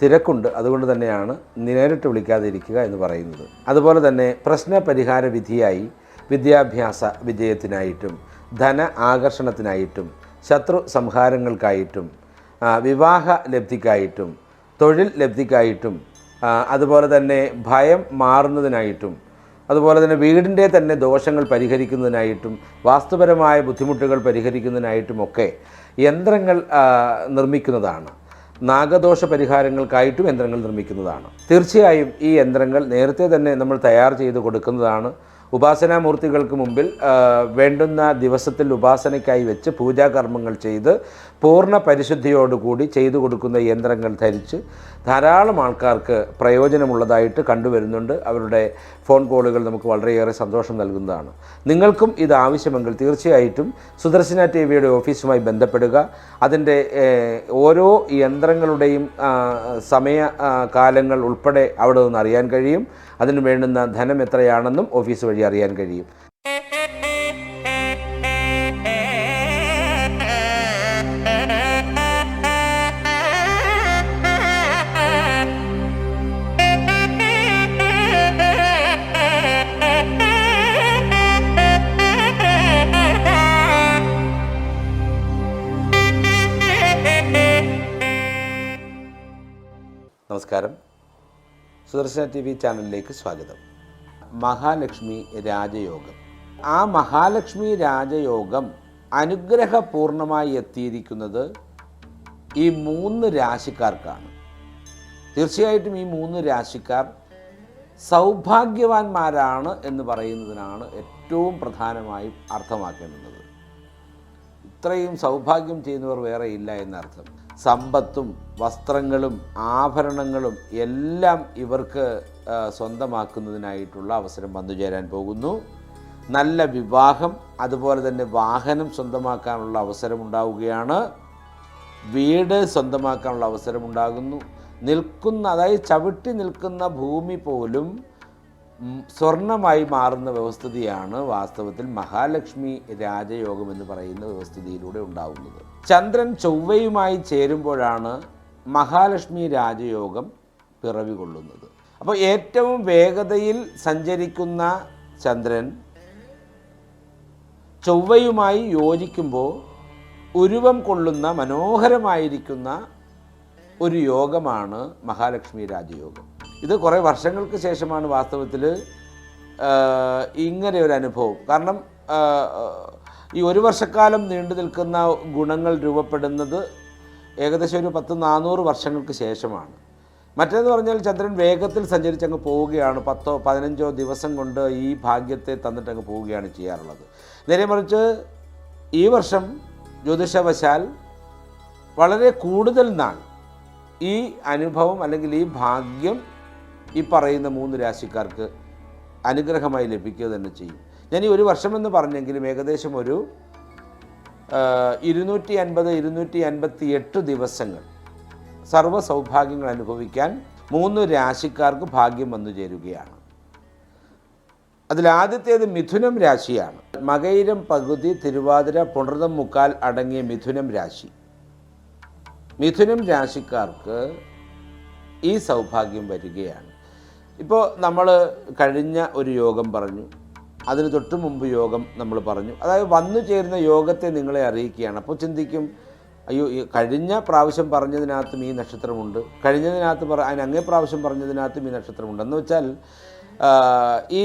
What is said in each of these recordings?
തിരക്കുണ്ട്. അതുകൊണ്ട് തന്നെയാണ് നേരിട്ട് വിളിക്കാതിരിക്കുക എന്ന് പറയുന്നത്. അതുപോലെ തന്നെ പ്രശ്ന പരിഹാര വിധിയായി വിദ്യാഭ്യാസ വിജയത്തിനായിട്ടും ധന ആകർഷണത്തിനായിട്ടും ശത്രു സംഹാരങ്ങൾക്കായിട്ടും വിവാഹ ലബ്ധിക്കായിട്ടും തൊഴിൽ ലബ്ധിക്കായിട്ടും അതുപോലെ തന്നെ ഭയം മാറുന്നതിനായിട്ടും അതുപോലെ തന്നെ വീടിന്റെ തന്നെ ദോഷങ്ങൾ പരിഹരിക്കുന്നതിനായിട്ടും വാസ്തുപരമായ ബുദ്ധിമുട്ടുകൾ പരിഹരിക്കുന്നതിനായിട്ടുമൊക്കെ യന്ത്രങ്ങൾ നിർമ്മിക്കുന്നതാണ്. നാഗദോഷ പരിഹാരങ്ങൾക്കായിട്ടും യന്ത്രങ്ങൾ നിർമ്മിക്കുന്നതാണ്. തീർച്ചയായും ഈ യന്ത്രങ്ങൾ നേരത്തെ തന്നെ നമ്മൾ തയ്യാർ ചെയ്ത് കൊടുക്കുന്നതാണ്. ഉപാസനാമൂർത്തികൾക്ക് മുമ്പിൽ വേണ്ടുന്ന ദിവസത്തിൽ ഉപാസനയ്ക്കായി വെച്ച് പൂജാകർമ്മങ്ങൾ ചെയ്ത് പൂർണ പരിശുദ്ധിയോടുകൂടി ചെയ്തു കൊടുക്കുന്ന യന്ത്രങ്ങൾ ധരിച്ച് ധാരാളം ആൾക്കാർക്ക് പ്രയോജനമുള്ളതായിട്ട് കണ്ടുവരുന്നുണ്ട്. അവരുടെ ഫോൺ കോളുകൾ നമുക്ക് വളരെയേറെ സന്തോഷം നൽകുന്നതാണ്. നിങ്ങൾക്കും ഇത് ആവശ്യമെങ്കിൽ തീർച്ചയായിട്ടും സുദർശന ടി വിയുടെ ഓഫീസുമായി ബന്ധപ്പെടുക. അതിന്റെ ഓരോ യന്ത്രങ്ങളുടെയും സമയ കാലങ്ങൾ ഉൾപ്പെടെ അവിടെ നിന്ന് അറിയാൻ കഴിയും. അതിന് വേണ്ടുന്ന ധനം എത്രയാണെന്നും ഓഫീസ് വഴി അറിയാൻ കഴിയും. സുദർശന ടി വി ചാനലിലേക്ക് സ്വാഗതം. മഹാലക്ഷ്മി രാജയോഗം. ആ മഹാലക്ഷ്മി രാജയോഗം അനുഗ്രഹപൂർണമായി എത്തിയിരിക്കുന്നത് ഈ മൂന്ന് രാശിക്കാർക്കാണ്. തീർച്ചയായിട്ടും ഈ മൂന്ന് രാശിക്കാർ സൗഭാഗ്യവാന്മാരാണ് എന്ന് പറയുന്നതിനാണ് ഏറ്റവും പ്രധാനമായും അർത്ഥമാക്കേണ്ടുന്നത് ഇത്രയും സൗഭാഗ്യം ചെയ്യുന്നവർ വേറെ ഇല്ല എന്നർത്ഥം. സമ്പത്തും വസ്ത്രങ്ങളും ആഭരണങ്ങളും എല്ലാം ഇവർക്ക് സ്വന്തമാക്കുന്നതിനായിട്ടുള്ള അവസരം വന്നു ചേരാൻ പോകുന്നു. നല്ല വിവാഹം അതുപോലെ തന്നെ വാഹനം സ്വന്തമാക്കാനുള്ള അവസരമുണ്ടാവുകയാണ് വീട് സ്വന്തമാക്കാനുള്ള അവസരമുണ്ടാകുന്നു നിൽക്കുന്ന അതായത് ചവിട്ടി നിൽക്കുന്ന ഭൂമി പോലും സ്വർണമായി മാറുന്ന വ്യവസ്ഥിതിയാണ് വാസ്തവത്തിൽ മഹാലക്ഷ്മി രാജയോഗം എന്ന് പറയുന്ന വ്യവസ്ഥിതിയിലൂടെ ഉണ്ടാവുന്നത്. ചന്ദ്രൻ ചൊവ്വയുമായി ചേരുമ്പോഴാണ് മഹാലക്ഷ്മി രാജയോഗം പിറവി കൊള്ളുന്നത് അപ്പോൾ ഏറ്റവും വേഗതയിൽ സഞ്ചരിക്കുന്ന ചന്ദ്രൻ ചൊവ്വയുമായി യോജിക്കുമ്പോൾ ഉരുവം കൊള്ളുന്ന മനോഹരമായിരിക്കുന്ന ഒരു യോഗമാണ് മഹാലക്ഷ്മി രാജയോഗം. ഇത് കുറേ വർഷങ്ങൾക്ക് ശേഷമാണ് വാസ്തവത്തിൽ ഇങ്ങനെ ഒരു അനുഭവം. കാരണം ഈ ഒരു വർഷക്കാലം നീണ്ടു നിൽക്കുന്ന ഗുണങ്ങൾ രൂപപ്പെടുന്നത് ഏകദേശം ഒരു പത്ത് നാനൂറ് വർഷങ്ങൾക്ക് ശേഷമാണ്. മറ്റേന്ന് പറഞ്ഞാൽ ചന്ദ്രൻ വേഗത്തിൽ സഞ്ചരിച്ച് അങ്ങ് പോവുകയാണ്. പത്തോ പതിനഞ്ചോ ദിവസം കൊണ്ട് ഈ ഭാഗ്യത്തെ തന്നിട്ട് അങ്ങ് പോവുകയാണ് ചെയ്യാറുള്ളത്. നേരെ മറിച്ച് ഈ വർഷം ജ്യോതിഷവശാൽ വളരെ കൂടുതൽ നാൾ ഈ അനുഭവം അല്ലെങ്കിൽ ഈ ഭാഗ്യം ഈ പറയുന്ന മൂന്ന് രാശിക്കാർക്ക് അനുഗ്രഹമായി ലഭിക്കുക തന്നെ ചെയ്യും. ഞാൻ ഈ ഒരു വർഷമെന്ന് പറഞ്ഞെങ്കിലും ഏകദേശം ഒരു ഇരുന്നൂറ്റി അൻപത് ഇരുന്നൂറ്റി അൻപത്തി എട്ട് ദിവസങ്ങൾ സർവ സൗഭാഗ്യങ്ങൾ അനുഭവിക്കാൻ മൂന്ന് രാശിക്കാർക്ക് ഭാഗ്യം വന്നു ചേരുകയാണ്. അതിലാദ്യത്തേത് മിഥുനം രാശിയാണ്. മകയിരം പകുതി തിരുവാതിര പുണർതം മുക്കാൽ അടങ്ങിയ മിഥുനം രാശി. മിഥുനം രാശിക്കാർക്ക് ഈ സൗഭാഗ്യം വരികയാണ്. ഇപ്പോൾ നമ്മൾ കഴിഞ്ഞ ഒരു യോഗം പറഞ്ഞു. അതിന് തൊട്ട് മുമ്പ് യോഗം നമ്മൾ പറഞ്ഞു. അതായത് വന്നു ചേരുന്ന യോഗത്തെ നിങ്ങളെ അറിയിക്കുകയാണ്. അപ്പോൾ ചിന്തിക്കും അയ്യോ കഴിഞ്ഞ പ്രാവശ്യം പറഞ്ഞതിനകത്തും ഈ നക്ഷത്രമുണ്ട്. കഴിഞ്ഞതിനകത്ത് പറ അതിന് അങ്ങേ പ്രാവശ്യം പറഞ്ഞതിനകത്തും ഈ നക്ഷത്രമുണ്ട്. എന്ന് വെച്ചാൽ ഈ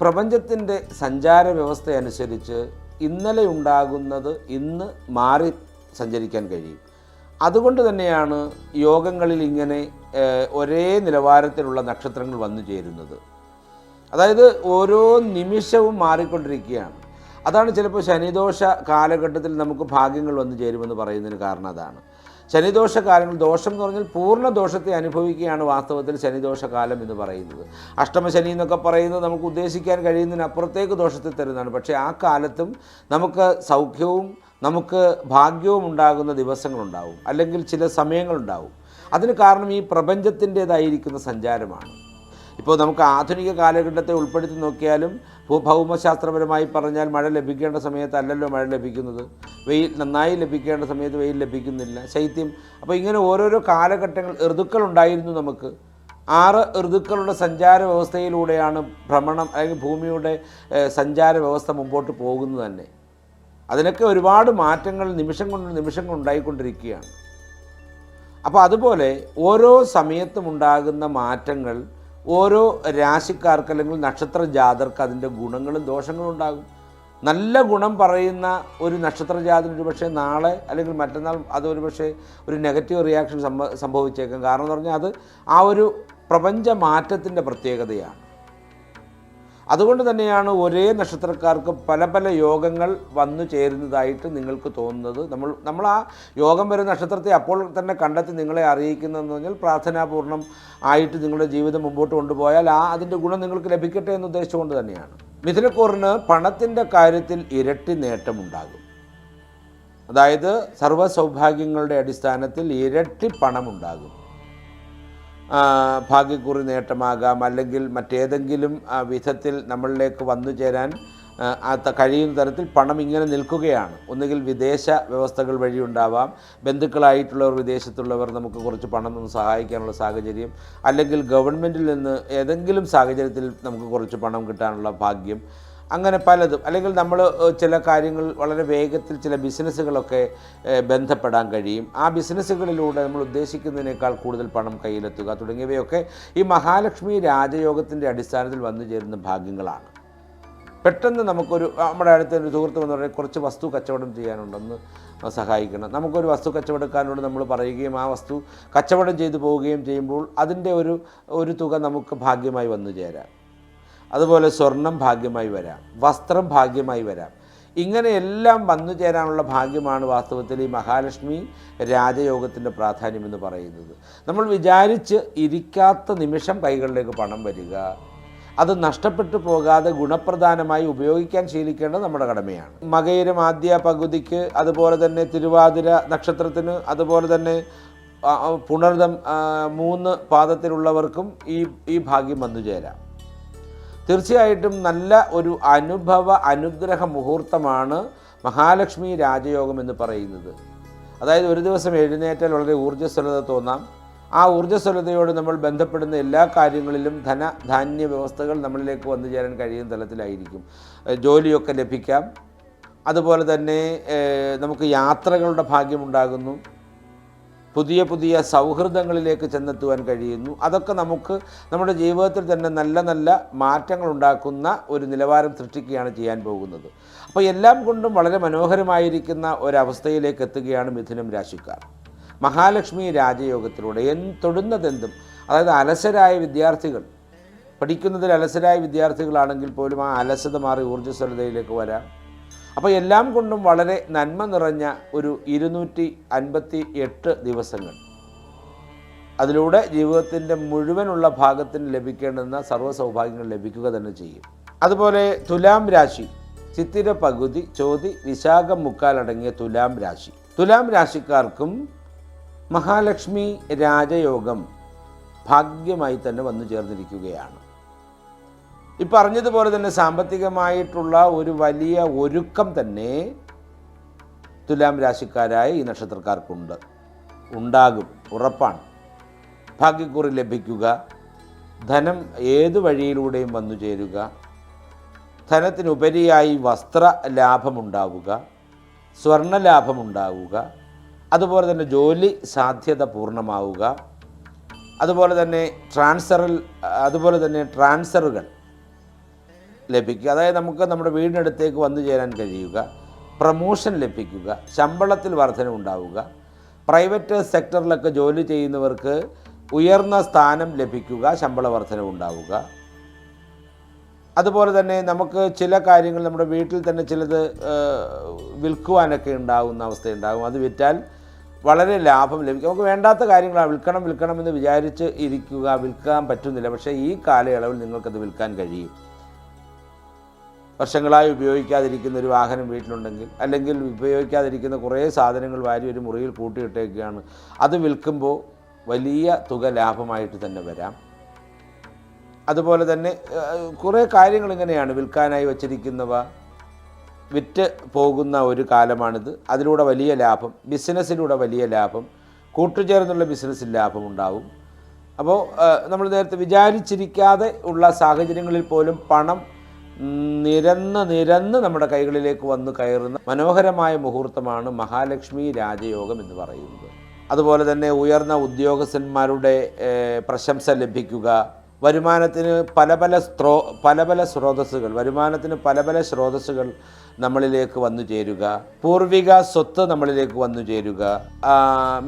പ്രപഞ്ചത്തിന്റെ സഞ്ചാര വ്യവസ്ഥ അനുസരിച്ച് ഇന്നലെ ഉണ്ടാകുന്നത് ഇന്ന് മാറി സഞ്ചരിക്കാൻ കഴിയും. അതുകൊണ്ട് തന്നെയാണ് യോഗങ്ങളിൽ ഇങ്ങനെ ഒരേ നിലവാരത്തിലുള്ള നക്ഷത്രങ്ങൾ വന്നു ചേരുന്നത്. അതായത് ഓരോ നിമിഷവും മാറിക്കൊണ്ടിരിക്കുകയാണ്. അതാണ് ചിലപ്പോൾ ശനിദോഷ കാലഘട്ടത്തിൽ നമുക്ക് ഭാഗ്യങ്ങൾ വന്നു ചേരുമെന്ന് പറയുന്നതിന് കാരണം അതാണ്. ശനിദോഷ കാലങ്ങൾ ദോഷം എന്ന് പറഞ്ഞാൽ പൂർണ ദോഷത്തെ അനുഭവിക്കുകയാണ് വാസ്തവത്തിൽ ശനിദോഷ കാലം എന്ന് പറയുന്നത്. അഷ്ടമശനി എന്നൊക്കെ പറയുന്നത് നമുക്ക് ഉദ്ദേശിക്കാൻ കഴിയുന്നതിനപ്പുറത്തേക്ക് ദോഷത്തെ തരുന്നതാണ്. പക്ഷേ ആ കാലത്തും നമുക്ക് സൗഖ്യവും നമുക്ക് ഭാഗ്യവും ഉണ്ടാകുന്ന ദിവസങ്ങളുണ്ടാവും. അല്ലെങ്കിൽ ചില സമയങ്ങളുണ്ടാവും. അതിന് കാരണം ഈ പ്രപഞ്ചത്തിന്റേതായിരിക്കുന്ന സഞ്ചാരമാണ്. ഇപ്പോൾ നമുക്ക് ആധുനിക കാലഘട്ടത്തെ ഉൾപ്പെടുത്തി നോക്കിയാലും ഭൂഭൗമശാസ്ത്രപരമായി പറഞ്ഞാൽ മഴ ലഭിക്കേണ്ട സമയത്തല്ലല്ലോ മഴ ലഭിക്കുന്നത്. വെയിൽ നന്നായി ലഭിക്കേണ്ട സമയത്ത് വെയിൽ ലഭിക്കുന്നില്ല. ശൈത്യം. അപ്പോൾ ഇങ്ങനെ ഓരോരോ കാലഘട്ടങ്ങൾ ഋതുക്കൾ ഉണ്ടായിരുന്നു നമുക്ക്. ആറ് ഋതുക്കളുടെ സഞ്ചാര വ്യവസ്ഥയിലൂടെയാണ് ഭ്രമണം അല്ലെങ്കിൽ ഭൂമിയുടെ സഞ്ചാര വ്യവസ്ഥ മുമ്പോട്ട് പോകുന്നത് തന്നെ. അതിനൊക്കെ ഒരുപാട് മാറ്റങ്ങൾ നിമിഷം കൊണ്ട് നിമിഷം കൊണ്ട് ഉണ്ടായിക്കൊണ്ടിരിക്കുകയാണ് അപ്പോൾ അതുപോലെ ഓരോ സമയത്തും ഉണ്ടാകുന്ന മാറ്റങ്ങൾ ഓരോ രാശിക്കാർക്ക് അല്ലെങ്കിൽ നക്ഷത്ര ജാതർക്ക് അതിന്റെ ഗുണങ്ങളും ദോഷങ്ങളും ഉണ്ടാകും. നല്ല ഗുണം പറയുന്ന ഒരു നക്ഷത്ര ജാതി ഒരു പക്ഷേ നാളെ അല്ലെങ്കിൽ മറ്റന്നാൾ അതൊരു പക്ഷേ ഒരു നെഗറ്റീവ് റിയാക്ഷൻ സംഭവിച്ചേക്കാം. കാരണം എന്ന് പറഞ്ഞാൽ അത് ആ ഒരു പ്രപഞ്ച മാറ്റത്തിന്റെ പ്രത്യേകതയാണ്. അതുകൊണ്ട് തന്നെയാണ് ഒരേ നക്ഷത്രക്കാർക്ക് പല പല യോഗങ്ങൾ വന്നു ചേരുന്നതായിട്ട് നിങ്ങൾക്ക് തോന്നുന്നത്. നമ്മൾ നമ്മൾ ആ യോഗം വരുന്ന നക്ഷത്രത്തെ അപ്പോൾ തന്നെ കണ്ടെത്തി നിങ്ങളെ അറിയിക്കുന്നതെന്ന് പറഞ്ഞാൽ പ്രാർത്ഥനാപൂർണം ആയിട്ട് നിങ്ങളുടെ ജീവിതം മുമ്പോട്ട് കൊണ്ടുപോയാൽ ആ അതിന്റെ ഗുണം നിങ്ങൾക്ക് ലഭിക്കട്ടെ എന്ന് ഉദ്ദേശിച്ചുകൊണ്ട് തന്നെയാണ്. മിഥുനക്കൂറിന് പണത്തിന്റെ കാര്യത്തിൽ ഇരട്ടി നേട്ടമുണ്ടാകും. അതായത് സർവ സൗഭാഗ്യങ്ങളുടെ അടിസ്ഥാനത്തിൽ ഇരട്ടി പണമുണ്ടാകും. ഭാഗ്യക്കുറി നേട്ടമാകാം. അല്ലെങ്കിൽ മറ്റേതെങ്കിലും വിധത്തിൽ നമ്മളിലേക്ക് വന്നു ചേരാൻ കഴിയുന്ന തരത്തിൽ പണം ഇങ്ങനെ നിൽക്കുകയാണ്. ഒന്നുകിൽ വിദേശ വ്യവസ്ഥകൾ വഴി ഉണ്ടാവാം. ബന്ധുക്കളായിട്ടുള്ളവർ വിദേശത്തുള്ളവർ നമുക്ക് കുറച്ച് പണം ഒന്ന് സഹായിക്കാനുള്ള സാഹചര്യം. അല്ലെങ്കിൽ ഗവൺമെന്റിൽ നിന്ന് ഏതെങ്കിലും സാഹചര്യത്തിൽ നമുക്ക് കുറച്ച് പണം കിട്ടാനുള്ള ഭാഗ്യം. അങ്ങനെ പലതും. അല്ലെങ്കിൽ നമ്മൾ ചില കാര്യങ്ങൾ വളരെ വേഗത്തിൽ ചില ബിസിനസ്സുകളൊക്കെ ബന്ധപ്പെടാൻ കഴിയും. ആ ബിസിനസ്സുകളിലൂടെ നമ്മൾ ഉദ്ദേശിക്കുന്നതിനേക്കാൾ കൂടുതൽ പണം കയ്യിലെത്തുക തുടങ്ങിയവയൊക്കെ ഈ മഹാലക്ഷ്മി രാജയോഗത്തിന്റെ അടിസ്ഥാനത്തിൽ വന്നു ചേരുന്ന ഭാഗ്യങ്ങളാണ്. പെട്ടെന്ന് നമുക്കൊരു നമ്മുടെ അടുത്ത് ഒരു സുഹൃത്ത് എന്ന് പറഞ്ഞാൽ കുറച്ച് വസ്തു കച്ചവടം ചെയ്യാനുണ്ടെന്ന് സഹായിക്കണം. നമുക്കൊരു വസ്തു കച്ചവടക്കാരനോട് നമ്മൾ പറയുകയും ആ വസ്തു കച്ചവടം ചെയ്തു പോവുകയും ചെയ്യുമ്പോൾ അതിന്റെ ഒരു ഒരു തുക നമുക്ക് ഭാഗ്യമായി വന്നു ചേരാം അതുപോലെ സ്വർണം ഭാഗ്യമായി വരാം വസ്ത്രം ഭാഗ്യമായി വരാം. ഇങ്ങനെ എല്ലാം വന്നു ചേരാനുള്ള ഭാഗ്യമാണ് വാസ്തവത്തിൽ ഈ മഹാലക്ഷ്മി രാജയോഗത്തിന്റെ പ്രാധാന്യം എന്ന് പറയുന്നത്. നമ്മൾ വിചാരിച്ച് ഇരിക്കാത്ത നിമിഷം കൈകളിലേക്ക് പണം വരിക അത് നഷ്ടപ്പെട്ടു പോകാതെ ഗുണപ്രധാനമായി ഉപയോഗിക്കാൻ ശീലിക്കേണ്ടത് നമ്മുടെ കടമയാണ്. മകയിരം ആദ്യ പകുതിക്ക് അതുപോലെ തന്നെ തിരുവാതിര നക്ഷത്രത്തിന് അതുപോലെ തന്നെ പുണർദം മൂന്ന് പാദത്തിലുള്ളവർക്കും ഈ ഈ ഭാഗ്യം വന്നു ചേരാം. തീർച്ചയായിട്ടും നല്ല ഒരു അനുഭവ അനുഗ്രഹ മുഹൂർത്തമാണ് മഹാലക്ഷ്മി രാജയോഗം എന്ന് പറയുന്നത്. അതായത് ഒരു ദിവസം എഴുന്നേറ്റാൽ വളരെ ഊർജസ്വലത തോന്നാം. ആ ഊർജസ്വലതയോട് നമ്മൾ ബന്ധപ്പെടുന്ന എല്ലാ കാര്യങ്ങളിലും ധന ധാന്യ വ്യവസ്ഥകൾ നമ്മളിലേക്ക് വന്നു ചേരാൻ കഴിയുന്ന തലത്തിലായിരിക്കും. ജോലിയൊക്കെ ലഭിക്കാം. അതുപോലെ തന്നെ നമുക്ക് യാത്രകളുടെ ഭാഗ്യമുണ്ടാകുന്നു പുതിയ പുതിയ സൗഹൃദങ്ങളിലേക്ക് ചെന്നെത്തുവാൻ കഴിയുന്നു. അതൊക്കെ നമുക്ക് നമ്മുടെ ജീവിതത്തിൽ തന്നെ നല്ല നല്ല മാറ്റങ്ങൾ ഉണ്ടാക്കുന്ന ഒരു നിലവാരം സൃഷ്ടിക്കുകയാണ് ചെയ്യാൻ പോകുന്നത്. അപ്പോൾ എല്ലാം കൊണ്ടും വളരെ മനോഹരമായിരിക്കുന്ന ഒരവസ്ഥയിലേക്ക് എത്തുകയാണ് മിഥുനം രാശിക്കാർ. മഹാലക്ഷ്മി രാജയോഗത്തിലൂടെ എൻ തൊടുന്നതെന്തും അതായത് അലസരായ വിദ്യാർത്ഥികൾ പഠിക്കുന്നതിൽ അലസരായ വിദ്യാർത്ഥികളാണെങ്കിൽ പോലും ആ അലസത മാറി ഊർജസ്വലതയിലേക്ക് വരാം. അപ്പോൾ എല്ലാം കൊണ്ടും വളരെ നന്മ നിറഞ്ഞ ഒരു ഇരുന്നൂറ്റി അൻപത്തി എട്ട് ദിവസങ്ങൾ. അതിലൂടെ ജീവിതത്തിന്റെ മുഴുവനുള്ള ഭാഗത്തിന് ലഭിക്കേണ്ടുന്ന സർവ സൗഭാഗ്യങ്ങൾ ലഭിക്കുക തന്നെ ചെയ്യും. അതുപോലെ തുലാം രാശി ചിത്തിര പകുതി ചോതി വിശാഖം മുക്കാലടങ്ങിയ തുലാം രാശി. തുലാം രാശിക്കാർക്കും മഹാലക്ഷ്മി രാജയോഗം ഭാഗ്യമായി തന്നെ വന്നു ചേർന്നിരിക്കുകയാണ്. ഈ പറഞ്ഞതുപോലെ തന്നെ സാമ്പത്തികമായിട്ടുള്ള ഒരു വലിയ ഒരുക്കം തന്നെ തുലാം രാശിക്കാരായ ഈ നക്ഷത്രക്കാർക്കുണ്ട്. ഉണ്ടാകും. ഉറപ്പാണ്. ഭാഗ്യക്കുറി ലഭിക്കുക. ധനം ഏതു വഴിയിലൂടെയും വന്നു ചേരുക. ധനത്തിനുപരിയായി വസ്ത്ര ലാഭമുണ്ടാവുക. സ്വർണ ലാഭമുണ്ടാവുക. അതുപോലെ തന്നെ ജോലി സാധ്യത പൂർണമാവുക. അതുപോലെ തന്നെ ട്രാൻസ്ഫറിൽ അതുപോലെ തന്നെ ട്രാൻസ്ഫറുകൾ ലഭിക്കുക. അതായത് നമുക്ക് നമ്മുടെ വീടിനടുത്തേക്ക് വന്നു ചേരാൻ കഴിയുക. പ്രമോഷൻ ലഭിക്കുക. ശമ്പളത്തിൽ വർധന ഉണ്ടാവുക. പ്രൈവറ്റ് സെക്ടറിലൊക്കെ ജോലി ചെയ്യുന്നവർക്ക് ഉയർന്ന സ്ഥാനം ലഭിക്കുക. ശമ്പള വർധന ഉണ്ടാവുക. അതുപോലെ തന്നെ നമുക്ക് ചില കാര്യങ്ങൾ നമ്മുടെ വീട്ടിൽ തന്നെ ചിലത് വിൽക്കുവാനൊക്കെ ഉണ്ടാകുന്ന അവസ്ഥയുണ്ടാകും. അത് വിറ്റാൽ വളരെ ലാഭം ലഭിക്കും. നമുക്ക് വേണ്ടാത്ത കാര്യങ്ങളാണ് വിൽക്കണം വിൽക്കണം എന്ന് വിചാരിച്ച് ഇരിക്കുക വിൽക്കാൻ പറ്റുന്നില്ല. പക്ഷേ ഈ കാലയളവിൽ നിങ്ങൾക്കത് വിൽക്കാൻ കഴിയും. വർഷങ്ങളായി ഉപയോഗിക്കാതിരിക്കുന്ന ഒരു വാഹനം വീട്ടിലുണ്ടെങ്കിൽ അല്ലെങ്കിൽ ഉപയോഗിക്കാതിരിക്കുന്ന കുറേ സാധനങ്ങൾ വാരി ഒരു മുറിയിൽ കൂട്ടിയിട്ടേക്കുകയാണ് അത് വിൽക്കുമ്പോൾ വലിയ തുക ലാഭമായിട്ട് തന്നെ വരാം. അതുപോലെ തന്നെ കുറേ കാര്യങ്ങൾ ഇങ്ങനെയാണ് വിൽക്കാനായി വച്ചിരിക്കുന്നവ. വിറ്റ് പോകുന്ന ഒരു കാലമാണിത്. അതിലൂടെ വലിയ ലാഭം ബിസിനസ്സിലൂടെ വലിയ ലാഭം കൂട്ടുചേർന്നുള്ള ബിസിനസ്സിൽ ലാഭം ഉണ്ടാവും. അപ്പോൾ നമ്മൾ നേരത്തെ വിചാരിച്ചിരിക്കാതെ ഉള്ള സാഹചര്യങ്ങളിൽ പോലും പണം നിരന്ന് നിരന്ന് നമ്മുടെ കൈകളിലേക്ക് വന്ന് കയറുന്ന മനോഹരമായ മുഹൂർത്തമാണ് മഹാലക്ഷ്മി രാജയോഗം എന്ന് പറയുന്നത്. അതുപോലെ തന്നെ ഉയർന്ന ഉദ്യോഗസ്ഥന്മാരുടെ പ്രശംസ ലഭിക്കുക. വരുമാനത്തിന് പല പല സ്രോ പല പല സ്രോതസ്സുകൾ വരുമാനത്തിന് പല പല സ്രോതസ്സുകൾ നമ്മളിലേക്ക് വന്നു ചേരുക. പൂർവിക സ്വത്ത് നമ്മളിലേക്ക് വന്നു ചേരുക.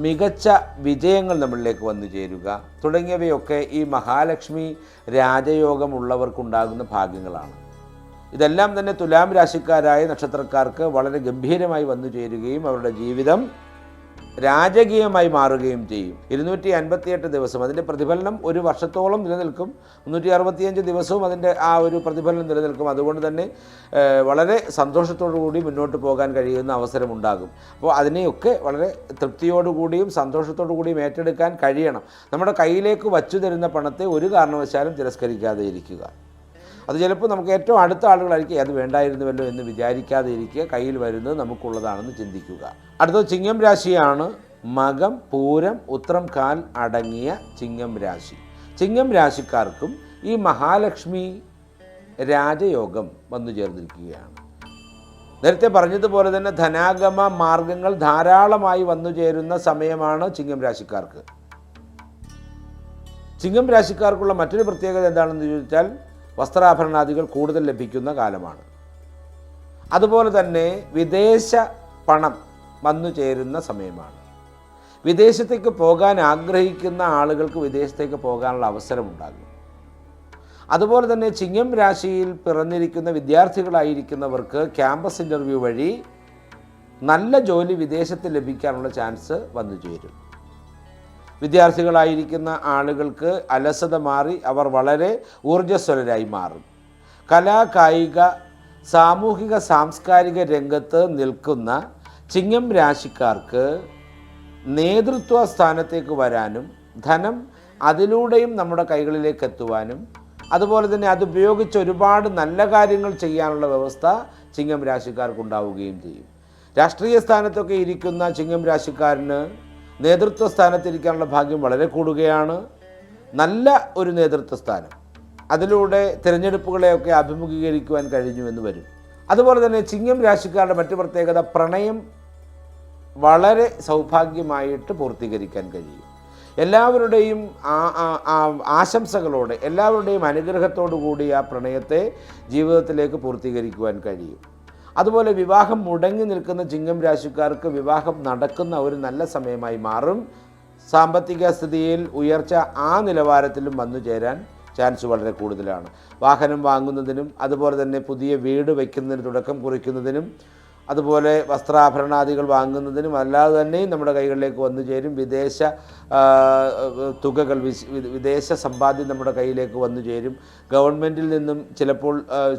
മികച്ച വിജയങ്ങൾ നമ്മളിലേക്ക് വന്നു ചേരുക. തുടങ്ങിയവയൊക്കെ ഈ മഹാലക്ഷ്മി രാജയോഗമുള്ളവർക്കുണ്ടാകുന്ന ഭാഗ്യങ്ങളാണ്. ഇതെല്ലാം തന്നെ തുലാം രാശിക്കാരായ നക്ഷത്രക്കാർക്ക് വളരെ ഗംഭീരമായി വന്നു ചേരുകയും അവരുടെ ജീവിതം രാജകീയമായി മാറുകയും ചെയ്യും. ഇരുന്നൂറ്റി അൻപത്തിയെട്ട് ദിവസം അതിന്റെ പ്രതിഫലനം ഒരു വർഷത്തോളം നിലനിൽക്കും. മുന്നൂറ്റി അറുപത്തിയഞ്ച് ദിവസവും അതിന്റെ ആ ഒരു പ്രതിഫലനം നിലനിൽക്കും. അതുകൊണ്ട് തന്നെ വളരെ കൂടി മുന്നോട്ട് പോകാൻ കഴിയുന്ന അവസരമുണ്ടാകും അപ്പോൾ അതിനെയൊക്കെ വളരെ തൃപ്തിയോടുകൂടിയും കൂടിയും ഏറ്റെടുക്കാൻ കഴിയണം. നമ്മുടെ കയ്യിലേക്ക് വച്ചു തരുന്ന പണത്തെ ഒരു കാരണവശാലും തിരസ്കരിക്കാതെ ഇരിക്കുക. അത് ചിലപ്പോൾ നമുക്ക് ഏറ്റവും അടുത്ത ആളുകളായിരിക്കും അത് വേണ്ടായിരുന്നുവല്ലോ എന്ന് വിചാരിക്കാതെ ഇരിക്കുക കയ്യിൽ വരുന്നത് നമുക്കുള്ളതാണെന്ന് ചിന്തിക്കുക. അടുത്തത് ചിങ്ങം രാശിയാണ്. മകം പൂരം ഉത്രം കാൽ അടങ്ങിയ ചിങ്ങം രാശി. ചിങ്ങം രാശിക്കാർക്കും ഈ മഹാലക്ഷ്മി രാജയോഗം വന്നു ചേർന്നിരിക്കുകയാണ്. നേരത്തെ പറഞ്ഞതുപോലെ തന്നെ ധനാഗമ മാർഗങ്ങൾ ധാരാളമായി വന്നു ചേരുന്ന സമയമാണ് ചിങ്ങം രാശിക്കാർക്ക്. ചിങ്ങം രാശിക്കാർക്കുള്ള മറ്റൊരു പ്രത്യേകത എന്താണെന്ന് ചോദിച്ചാൽ വസ്ത്രാഭരണാദികൾ കൂടുതൽ ലഭിക്കുന്ന കാലമാണ്. അതുപോലെ തന്നെ വിദേശ പണം വന്നു ചേരുന്ന സമയമാണ്. വിദേശത്തേക്ക് പോകാൻ ആഗ്രഹിക്കുന്ന ആളുകൾക്ക് വിദേശത്തേക്ക് പോകാനുള്ള അവസരമുണ്ടാകും. അതുപോലെ തന്നെ ചിങ്ങം രാശിയിൽ പിറന്നിരിക്കുന്ന വിദ്യാർത്ഥികളായിരിക്കുന്നവർക്ക് ക്യാമ്പസ് ഇന്റർവ്യൂ വഴി നല്ല ജോലി വിദേശത്ത് ലഭിക്കാനുള്ള ചാൻസ് വന്നു ചേരും. വിദ്യാർത്ഥികളായിരിക്കുന്ന ആളുകൾക്ക് അലസത മാറി അവർ വളരെ ഊർജസ്വലരായി മാറും. കലാ കായിക സാമൂഹിക സാംസ്കാരിക രംഗത്ത് നിൽക്കുന്ന ചിങ്ങം രാശിക്കാർക്ക് നേതൃത്വ സ്ഥാനത്തേക്ക് വരാനും ധനം അതിലൂടെയും നമ്മുടെ കൈകളിലേക്ക് എത്തുവാനും അതുപോലെ തന്നെ അതുപയോഗിച്ച് ഒരുപാട് നല്ല കാര്യങ്ങൾ ചെയ്യാനുള്ള വ്യവസ്ഥ ചിങ്ങം രാശിക്കാർക്ക് ഉണ്ടാവുകയും ചെയ്യും. രാഷ്ട്രീയ സ്ഥാനത്തൊക്കെ ഇരിക്കുന്ന ചിങ്ങം രാശിക്കാരന് നേതൃത്വ സ്ഥാനത്തിരിക്കാനുള്ള ഭാഗ്യം വളരെ കൂടുകയാണ്. നല്ല ഒരു നേതൃത്വ സ്ഥാനം. അതിലൂടെ തിരഞ്ഞെടുപ്പുകളെയൊക്കെ അഭിമുഖീകരിക്കുവാൻ കഴിഞ്ഞു എന്ന് വരും. അതുപോലെ തന്നെ ചിങ്ങം രാശിക്കാരുടെ മറ്റു പ്രത്യേകത പ്രണയം വളരെ സൗഭാഗ്യമായിട്ട് പൂർത്തീകരിക്കാൻ കഴിയും. എല്ലാവരുടെയും ആശംസകളോടെ എല്ലാവരുടെയും അനുഗ്രഹത്തോടു കൂടി ആ പ്രണയത്തെ ജീവിതത്തിലേക്ക് പൂർത്തീകരിക്കുവാൻ കഴിയും. അതുപോലെ വിവാഹം മുടങ്ങി നിൽക്കുന്ന ചിങ്ങം രാശിക്കാർക്ക് വിവാഹം നടക്കുന്ന ഒരു നല്ല സമയമായി മാറും. സാമ്പത്തിക സ്ഥിതിയിൽ ഉയർച്ച ആ നിലവാരത്തിലും വന്നു ചേരാൻ ചാൻസ് വളരെ കൂടുതലാണ്. വാഹനം വാങ്ങുന്നതിനും അതുപോലെ തന്നെ പുതിയ വീട് വയ്ക്കുന്നതിന് തുടക്കം കുറിക്കുന്നതിനും അതുപോലെ വസ്ത്രാഭരണാദികൾ വാങ്ങുന്നതിനും അല്ലാതെ തന്നെയും നമ്മുടെ കൈകളിലേക്ക് വന്നു ചേരും. വിദേശ തുകകൾ വിദേശ സമ്പാദ്യം നമ്മുടെ കയ്യിലേക്ക് വന്നു ചേരും. ഗവൺമെന്റിൽ നിന്നും ചിലപ്പോൾ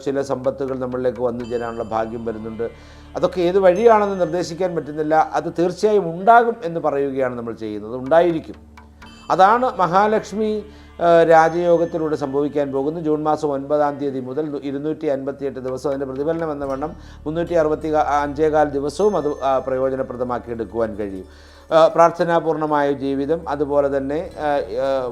ചില സമ്പത്തുകൾ നമ്മളിലേക്ക് വന്നു ചേരാനുള്ള ഭാഗ്യം വരുന്നുണ്ട്. അതൊക്കെ ഏത് വഴിയാണെന്ന് നിർദ്ദേശിക്കാൻ പറ്റുന്നില്ല. അത് തീർച്ചയായും ഉണ്ടാകും എന്ന് പറയുകയാണ് നമ്മൾ ചെയ്യുന്നത്. ഉണ്ടായിരിക്കും. അതാണ് മഹാലക്ഷ്മി രാജയോഗത്തിലൂടെ സംഭവിക്കാൻ പോകുന്നു. ജൂൺ മാസം ഒൻപതാം തീയതി മുതൽ ഇരുന്നൂറ്റി അൻപത്തിയെട്ട് ദിവസം അതിന്റെ പ്രതിഫലനം എന്ന വണ്ണം മുന്നൂറ്റി അറുപത്തി അഞ്ചേകാൽ ദിവസവും അത് പ്രയോജനപ്രദമാക്കി എടുക്കുവാൻ കഴിയും. പ്രാർത്ഥനാപൂർണമായ ജീവിതം അതുപോലെ തന്നെ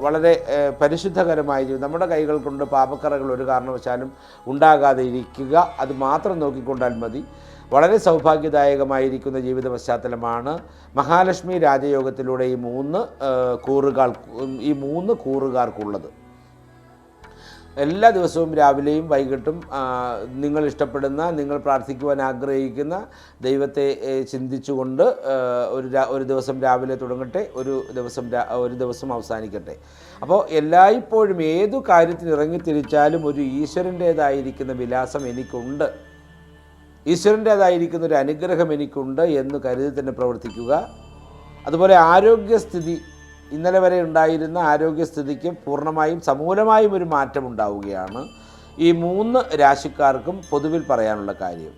വളരെ പരിശുദ്ധകരമായ ജീവിതം. നമ്മുടെ കൈകൾ കൊണ്ട് പാപക്കറകൾ ഒരു കാരണവശാലും ഉണ്ടാകാതെ ഇരിക്കുക. അത് മാത്രം നോക്കിക്കൊണ്ടാൽ മതി. വളരെ സൗഭാഗ്യദായകമായിരിക്കുന്ന ജീവിത പശ്ചാത്തലമാണ് മഹാലക്ഷ്മി രാജയോഗത്തിലൂടെ ഈ മൂന്ന് കൂറുകാർ ഈ മൂന്ന് കൂറുകാർക്കുള്ളത്. എല്ലാ ദിവസവും രാവിലെയും വൈകിട്ടും നിങ്ങൾ ഇഷ്ടപ്പെടുന്ന നിങ്ങൾ പ്രാർത്ഥിക്കുവാൻ ആഗ്രഹിക്കുന്ന ദൈവത്തെ ചിന്തിച്ചുകൊണ്ട് ഒരു ഒരു ദിവസം രാവിലെ തുടങ്ങട്ടെ ഒരു ദിവസം ഒരു ദിവസം അവസാനിക്കട്ടെ. അപ്പോൾ എല്ലായ്പ്പോഴും ഏതു കാര്യത്തിന് ഇറങ്ങിത്തിരിച്ചാലും ഒരു ഈശ്വരന്റേതായിരിക്കുന്ന വിലാസം എനിക്കുണ്ട്. ഈശ്വരന്റേതായിരിക്കുന്ന ഒരു അനുഗ്രഹം എനിക്കുണ്ട് എന്ന് കരുതി തന്നെ പ്രവർത്തിക്കുക. അതുപോലെ ആരോഗ്യസ്ഥിതി ഇന്നലെ വരെ ഉണ്ടായിരുന്ന ആരോഗ്യസ്ഥിതിക്ക് പൂർണമായും സമൂലമായും ഒരു മാറ്റം ഉണ്ടാവുകയാണ് ഈ മൂന്ന് രാശിക്കാർക്കും പൊതുവിൽ പറയാനുള്ള കാര്യം.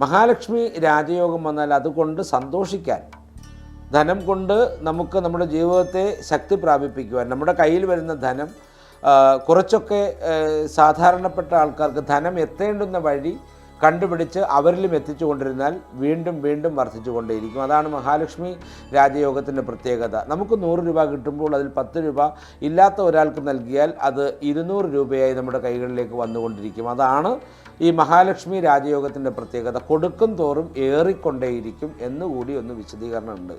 മഹാലക്ഷ്മി രാജയോഗം വന്നാൽ അതുകൊണ്ട് സന്തോഷിക്കാൻ ധനം കൊണ്ട് നമുക്ക് നമ്മുടെ ജീവിതത്തെ ശക്തി പ്രാപിപ്പിക്കുവാൻ നമ്മുടെ കയ്യിൽ വരുന്ന ധനം കുറച്ചൊക്കെ സാധാരണപ്പെട്ട ആൾക്കാർക്ക് ധനം എത്തേണ്ടുന്ന വഴി കണ്ടുപിടിച്ച് അവരിലും എത്തിച്ചു കൊണ്ടിരുന്നാൽ വീണ്ടും വീണ്ടും വർദ്ധിച്ചു കൊണ്ടേയിരിക്കും അതാണ് മഹാലക്ഷ്മി രാജയോഗത്തിന്റെ പ്രത്യേകത. നമുക്ക് നൂറ് രൂപ കിട്ടുമ്പോൾ അതിൽ പത്ത് രൂപ ഇല്ലാത്ത ഒരാൾക്ക് നൽകിയാൽ അത് ഇരുന്നൂറ് രൂപയായി നമ്മുടെ കൈകളിലേക്ക് വന്നുകൊണ്ടിരിക്കും. അതാണ് ഈ മഹാലക്ഷ്മി രാജയോഗത്തിന്റെ പ്രത്യേകത. കൊടുക്കും തോറും ഏറിക്കൊണ്ടേയിരിക്കും എന്നുകൂടി ഒന്ന് വിശദീകരണമുണ്ട്.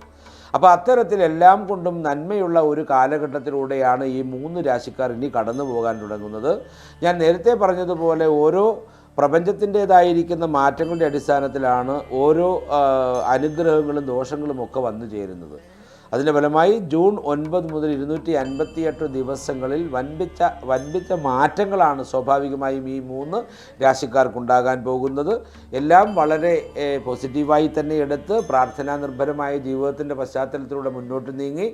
അപ്പോൾ അത്തരത്തിൽ എല്ലാം കൊണ്ടും നന്മയുള്ള ഒരു കാലഘട്ടത്തിലൂടെയാണ് ഈ മൂന്ന് രാശിക്കാർ ഇനി കടന്നു പോകാൻ തുടങ്ങുന്നത്. ഞാൻ നേരത്തെ പറഞ്ഞതുപോലെ ഓരോ പ്രപഞ്ചത്തിന്റേതായിരിക്കുന്ന മാറ്റങ്ങളുടെ അടിസ്ഥാനത്തിലാണ് ഓരോ അനുഗ്രഹങ്ങളും ദോഷങ്ങളും ഒക്കെ വന്നു ചേരുന്നത്. അതിന്റെ ഫലമായി ജൂൺ ഒൻപത് മുതൽ ഇരുന്നൂറ്റി അൻപത്തിയെട്ട് ദിവസങ്ങളിൽ വൻപിച്ച വൻപിച്ച മാറ്റങ്ങളാണ് സ്വാഭാവികമായും ഈ മൂന്ന് രാശിക്കാർക്കുണ്ടാകാൻ പോകുന്നത്. എല്ലാം വളരെ പോസിറ്റീവായി തന്നെ എടുത്ത് പ്രാർത്ഥനാ നിർഭരമായ ജീവിതത്തിന്റെ പശ്ചാത്തലത്തിലൂടെ മുന്നോട്ട് നീങ്ങി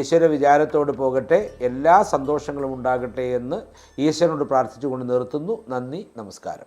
ഈശ്വര വിചാരത്തോട് പോകട്ടെ എല്ലാ സന്തോഷങ്ങളും ഉണ്ടാകട്ടെ എന്ന് ഈശ്വരനോട് പ്രാർത്ഥിച്ചുകൊണ്ട് നിർത്തുന്നു. നന്ദി നമസ്കാരം.